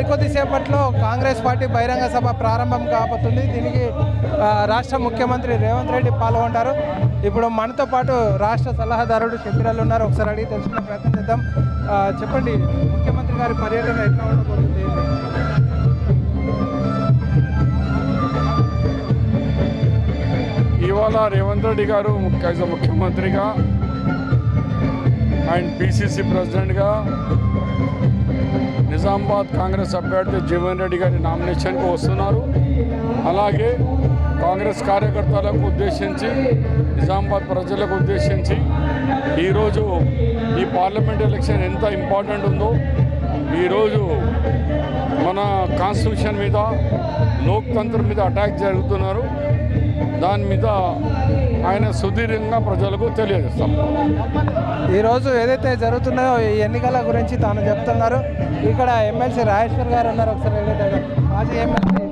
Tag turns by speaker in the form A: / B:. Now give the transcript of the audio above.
A: మరికొద్ది సేపట్లో కాంగ్రెస్ పార్టీ బహిరంగ సభ ప్రారంభం కాబోతుంది. దీనికి రాష్ట్ర ముఖ్యమంత్రి రేవంత్ రెడ్డి పాల్గొంటారు. ఇప్పుడు మనతో పాటు రాష్ట్ర సలహాదారుడు షబీరాలు ఉన్నారు. ఒకసారి అడిగి తెలుసుకునే ప్రయత్నం చేద్దాం. చెప్పండి ముఖ్యమంత్రి గారి పర్యటన ఎట్లా ఉండబోతుంది?
B: ఇవాళ రేవంత్ రెడ్డి గారు ముఖ్య ముఖ్యమంత్రిగా అండ్ పిసిసి ప్రెసిడెంట్గా నిజామాబాద్ కాంగ్రెస్ అభ్యర్థి జీవన్ రెడ్డి గారి నామినేషన్కి వస్తున్నారు. అలాగే కాంగ్రెస్ కార్యకర్తలకు ఉద్దేశించి నిజామాబాద్ ప్రజలకు ఉద్దేశించి ఈరోజు ఈ పార్లమెంట్ ఎలక్షన్ ఎంత ఇంపార్టెంట్ ఉందో ఈరోజు మన కాన్స్టిట్యూషన్ మీద లోక్తంత్రం మీద అటాక్ జరుగుతున్నారు. దాని మీద ఆయన సుదీర్ఘంగా ప్రజలకు తెలియజేస్తాం.
A: ఈరోజు ఏదైతే జరుగుతున్నాయో ఈ ఎన్నికల గురించి తాను చెప్తున్నారు ఇక్కడ ఎమ్మెల్సీ రాజేశ్వర్ గారు ఉన్నారు ఒకసారి ఏదైతే మాజీ ఎమ్మెల్సీ.